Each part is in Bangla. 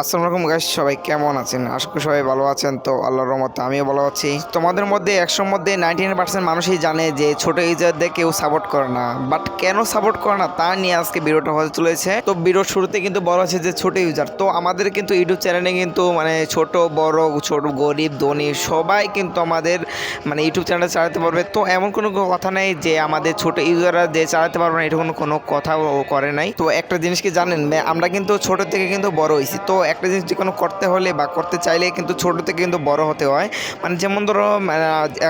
আসসালামু আলাইকুম গাইস সবাই কেমন আছেন? আশা করি সবাই ভালো আছেন। তো আল্লাহর রহমতে আমিও ভালো আছি। তোমাদের মধ্যে একশোর মধ্যে নাইনটি নাইন পার্সেন্ট মানুষই জানে যে ছোট ইউজারদের কেউ সাপোর্ট করে না। বাট কেন সাপোর্ট করে না তা নিয়ে আজকে ভিডিওটা হতে চলেছে। তো ভিডিওর শুরুতে কিন্তু বলা আছে যে ছোট ইউজার তো আমাদের কিন্তু ইউটিউব চ্যানেলে কিন্তু মানে ছোট, বড়, ছোট, গরিব, ধনী সবাই কিন্তু আমাদের মানে ইউটিউব চ্যানেল চালাতে পারবে। তো এমন কোনো কথা নেই যে আমাদের ছোট ইউজাররা যে চালাতে পারবে না, এটা কোনো কোনো কথা করে নাই। তো একটা জিনিস কি জানেন, আমরা কিন্তু ছোট থেকে কিন্তু বড় হয়েছি। তো একটা জিনিস যে কোনো করতে হলে বা করতে চাইলে কিন্তু ছোটো থেকে কিন্তু বড় হতে হয়। মানে যেমন ধরো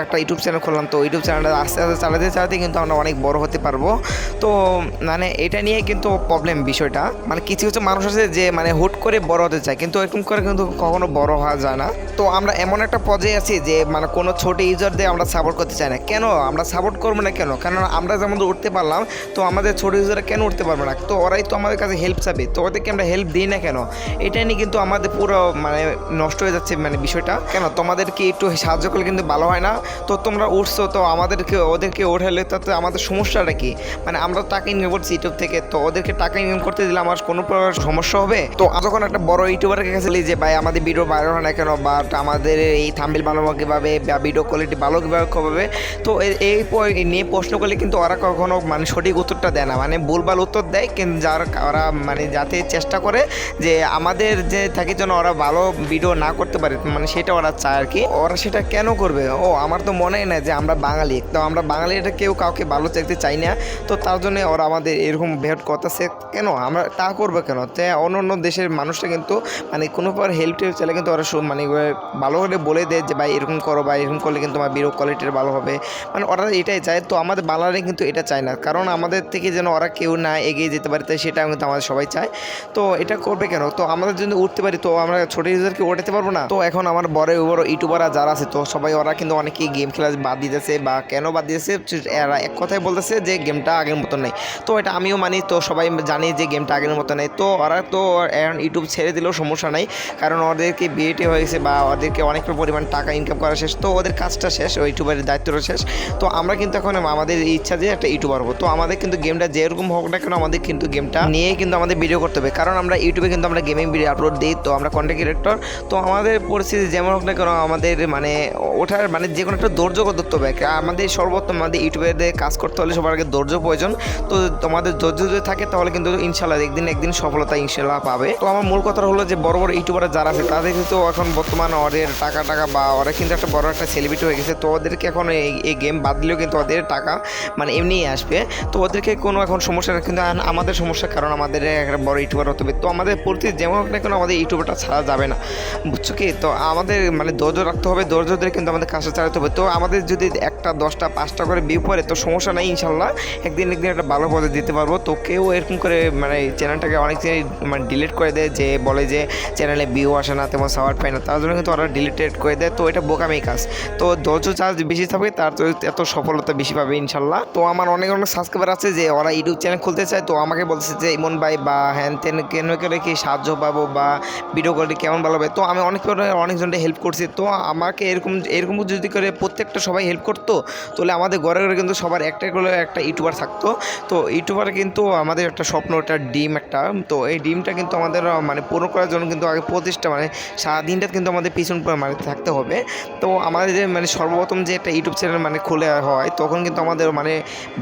একটা ইউটিউব চ্যানেল খুললাম, তো ইউটিউব চ্যানেলটা আস্তে আস্তে চালাতে চালাতে কিন্তু আমরা অনেক বড় হতে পারব। তো মানে এটা নিয়ে কিন্তু প্রবলেম বিষয়টা। মানে কিছু কিছু মানুষ আছে যে মানে হুট করে বড় হতে চায়, কিন্তু এরকম করে কিন্তু কখনো বড় হওয়া যায় না। তো আমরা এমন একটা পর্যায়ে আছি যে মানে কোনো ছোট ইউজারদের আমরা সাপোর্ট করতে চাই না। কেন? আমরা সাপোর্ট করব না কেন? কারণ আমরা যেমন উঠতে পারলাম, তো আমাদের ছোট ইউজাররা কেন উঠতে পারবে না? তো ওরাই তো আমাদের কাছে হেল্প চাবে, তো ওদেরকে আমরা হেল্প দিই না কেন? এটা নিয়ে কিন্তু আমাদের পুরো মানে নষ্ট হয়ে যাচ্ছে মানে বিষয়টা। কেন? তোমাদেরকে একটু সাহায্য করলে কিন্তু ভালো হয় না। তো তোমরা উঠছো, তো আমাদেরকে, ওদেরকে ওঠালে তাতে আমাদের সমস্যাটা কি? মানে আমরা টাকা ইনকাম করছি ইউটিউব থেকে, তো ওদেরকে টাকা ইনকাম করতে দিলে আমার কোনো প্রকার সমস্যা হবে? তো যখন একটা বড় ইউটিউবারের কাছে যে, ভাই, আমাদের ভিডিও ভাইরাল হয় না কেন? বা, আমাদের এই থাম্বিল বানাবো কীভাবে? বা ভিডিও কোয়ালিটি ভালো কীভাবে? তো এই এই নিয়ে প্রশ্ন করলে কিন্তু ওরা কখনো মানে সঠিক উত্তরটা দেয় না। মানে ভুলভাল উত্তর দেয়, কিন্তু যার, ওরা মানে যাতে চেষ্টা করে যে, আমাদের যে থাকে যেন ওরা ভালো ভিডিও না করতে পারে মানে সেটা ওরা চায় আর কি। ওরা সেটা কেন করবে? ও, আমার তো মনেই না যে আমরা বাঙালি। তো আমরা বাঙালি এটা কেউ কাউকে ভালো চাইতে চাই না। তো তার জন্য ওরা আমাদের এরকম ভেট করতেছে। কেন? আমরা তা করবে কেন? তো অন্য অন্য দেশের মানুষটা কিন্তু মানে কোনো প্রকার হেল্প টেল্প চাইলে কিন্তু ওরা মানে ভালো করে বলে দেয় যে, ভাই, এরকম করো বা এরকম করলে কিন্তু তোমার ভিডিও কোয়ালিটির ভালো হবে। মানে ওরা এটাই চায়। তো আমাদের বাংলারে কিন্তু এটা চায় না। কারণ আমাদের থেকে যেন ওরা কেউ না এগিয়ে যেতে পারে তাই সেটা কিন্তু আমাদের সবাই চায়। তো এটা করবে কেন? তো আমাদের যদি উঠতে পারি, তো আমরা ছোট ইউজারকে ওঠাতে পারব না? তো এখন আমার বড় বড় ইউটিউবাররা যারা আছে, তো সবাই ওরা কিন্তু অনেকেই গেম খেলা বাদ দিতেছে বা কেন বাদ দিতেছে? এরা এক কথায় বলতেছে যে গেমটা আগের মতো নেই। তো এটা আমিও মানি, তো সবাই জানি যে গেমটা আগের মতো নেই। তো ওরা তো এখন ইউটিউব ছেড়ে দিলেও সমস্যা নাই, কারণ ওদেরকে বিয়েটি হয়ে গেছে বা ওদেরকে অনেক পরিমাণ টাকা ইনকাম করা শেষ, তো ওদের কাজটা শেষ, ওই ইউটিউবারের দায়িত্বটা শেষ। তো আমরা কিন্তু এখন আমাদের ইচ্ছা যে একটা ইউটিউবার হব। তো আমাদের কিন্তু গেমটা যেরকম হোক না কেন, আমাদের কিন্তু গেমটা নিয়ে কিন্তু আমাদের ভিডিও করতে হবে। কারণ আমরা ইউটিউবে কিন্তু আমরা গেমিং ভিডিও আপলোড দিই, তো আমরা কন্টেন্ট ক্রিয়েটর তো আমাদের পরিস্থিতি যেমন হোক না কেন, আমাদের মানে ওঠার মানে যে কোনো একটা ধৈর্য ধরতে হবে আমাদের সর্বোত্তম আমাদের ইউটিউবে কাজ করতে হলে সবার আগে ধৈর্য প্রয়োজন, তো তোমাদের ধৈর্য যদি থাকে তাহলে কিন্তু ইনশাল্লাহ একদিন একদিন সফলতা ইনশাল্লাহ পাবে। তো আমার মূল কথা হলো যে বড় বড় ইউটিউবার যারা আছে, তাদের কিন্তু এখন বর্তমান ওদের টাকা টাকা বা ওরা কিন্তু একটা বড় একটা সেলিব্রিটি হয়ে গেছে, তো ওদেরকে এখন এই গেম বাদ দিলেও কিন্তু ওদের টাকা মানে এমনিই আসবে। তো ওদেরকে কোনো এখন সমস্যা কিন্তু আমাদের সমস্যা কারণ আমাদের একটা বড় ইউটিউবার হতে হবে। তো আমাদের পরিস্থিতি যেমন কেন আমাদের ইউটিউবটা ছাড়া যাবে না। বুঝছ কি? তো আমাদের মানে ধৈর্য রাখতে হবে, ধৈর্য ধরে কিন্তু আমাদের কাজটা চালাতে হবে। তো আমাদের যদি একটা দশটা, পাঁচটা করে ভিউ পড়ে, তো সমস্যা নেই ইনশাল্লাহ একদিন একদিন একটা ভালো পদে দিতে পারব। তো কেউ এরকম করে মানে চ্যানেলটাকে অনেক মানে ডিলিট করে দেয়, যে বলে যে চ্যানেলে ভিউ আসে না, তেমন সাওয়ার পায় না। তার জন্য কিন্তু ওরা ডিলিটেড করে দেয়। তো এটা বোকামি কাজ। তো ধৈর্য চার্জ বেশি থাকবে, তার তো এত সফলতা বেশি পাবে ইনশাল্লাহ তো আমার অনেক অনেক সাবস্ক্রাইবার আছে যে ওরা ইউটিউব চ্যানেল খুলতে চায়। তো আমাকে বলছে যে ইমন ভাই বা হ্যান তেন কেন করে কি সাহায্য পাবো বা ভিডিও কোয়ালিটি কেমন ভালো হবে? তো আমি অনেক অনেকজনকে হেল্প করছি। তো আমাকে এরকম এরকম যদি করে প্রত্যেকটা সবাই হেল্প করতো, তাহলে আমাদের ঘরে ঘরে কিন্তু সবার একটা করে একটা ইউটিউবার থাকতো। তো ইউটিউবার কিন্তু আমাদের একটা স্বপ্ন, একটা ডিম একটা। তো এই ডিমটা কিন্তু আমাদের মানে পূরণ করার জন্য কিন্তু আগে প্রতিষ্ঠা মানে সারাদিনটা কিন্তু আমাদের পিছন মানে থাকতে হবে। তো আমাদের যে মানে সর্বপ্রথম যে একটা ইউটিউব চ্যানেল মানে খুলে হয়, তখন কিন্তু আমাদের মানে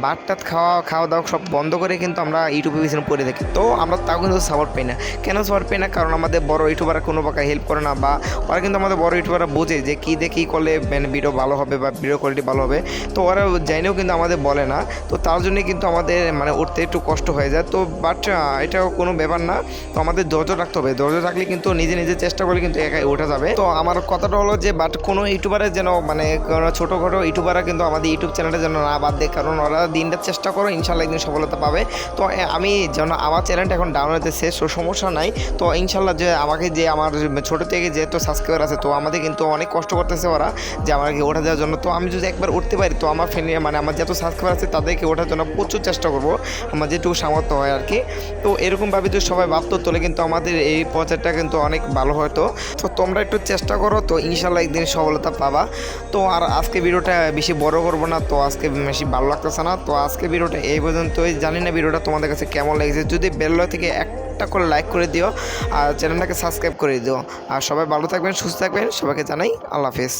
ভাত টাত খাওয়া খাওয়া দাওয়া সব বন্ধ করে কিন্তু আমরা ইউটিউবে পিছনে পড়ে থাকি। তো আমরা তাও কিন্তু সাপোর্ট পাই না। কেন সাপোর্ট পাই না? কারণ আমাদের বড় ইউটিউবাররা কোনো প্রকার হেল্প করে না বা ওরা কিন্তু আমাদের বড় ইউটিউবাররা বোঝে যে কী দিয়ে কী করলে মানে ভিডিও ভালো হবে বা ভিডিও কোয়ালিটি ভালো হবে। তো ওরা জানিও কিন্তু আমাদের বলে না। তো তার জন্যই কিন্তু আমাদের মানে উঠতে একটু কষ্ট হয়ে যায়। তো বাট এটাও কোনো ব্যাপার না। তো আমাদের ধৈর্য রাখতে হবে। ধৈর্য রাখলে কিন্তু নিজে নিজে চেষ্টা করলে কিন্তু একাই ওঠা যাবে। তো আমার কথাটা হলো যে বাট কোনো ইউটিউবারের যেন মানে ছোটোখাটো ইউটিউবাররা কিন্তু আমাদের ইউটিউব চ্যানেলটা যেন না বাদ দেয়। কারণ ওরা দিনটা চেষ্টা করো, ইনশাল্লাহ একদিন সফলতা পাবে। তো আমি যেন আমার চ্যানেলটা এখন ডাউন শেষ তো সমস্যা নাই। তো ইনশাল্লাহ যে আমাকে যে আমার ছোটো থেকে যেহেতু সাবস্ক্রাইবার আছে, তো আমাদের কিন্তু অনেক কষ্ট করতেছে ওরা যে আমাকে ওঠা দেওয়ার জন্য। তো আমি যদি একবার উঠতে পারি, তো আমার ফ্যামিলি মানে আমার যত সাবস্ক্রাইবার আছে, তাদেরকে ওঠার জন্য প্রচুর চেষ্টা করব। আমার যেটুকু সামর্থ্য হয় আর কি। তো এরকমভাবে যদি সবাই ভাবতো, তাহলে কিন্তু আমাদের এই প্রচারটা কিন্তু অনেক ভালো হতো। তো তোমরা একটু চেষ্টা করো, তো ইনশাল্লাহ একদিন সফলতা পাবা। তো আর আজকে ভিডিওটা বেশি বড় করব না, তো আজকে বেশি ভালো লাগতেছে না। তো আজকে ভিডিওটা এই পর্যন্তই। জানি না ভিডিওটা তোমাদের কাছে কেমন লেগেছে। যদি বেল্লো থেকে এক একটা করে লাইক করে দিও আর চ্যানেলটাকে সাবস্ক্রাইব করে দিও। আর সবাই ভালো থাকবেন, সুস্থ থাকবেন, সবাইকে জানাই আল্লাহ হাফিজ।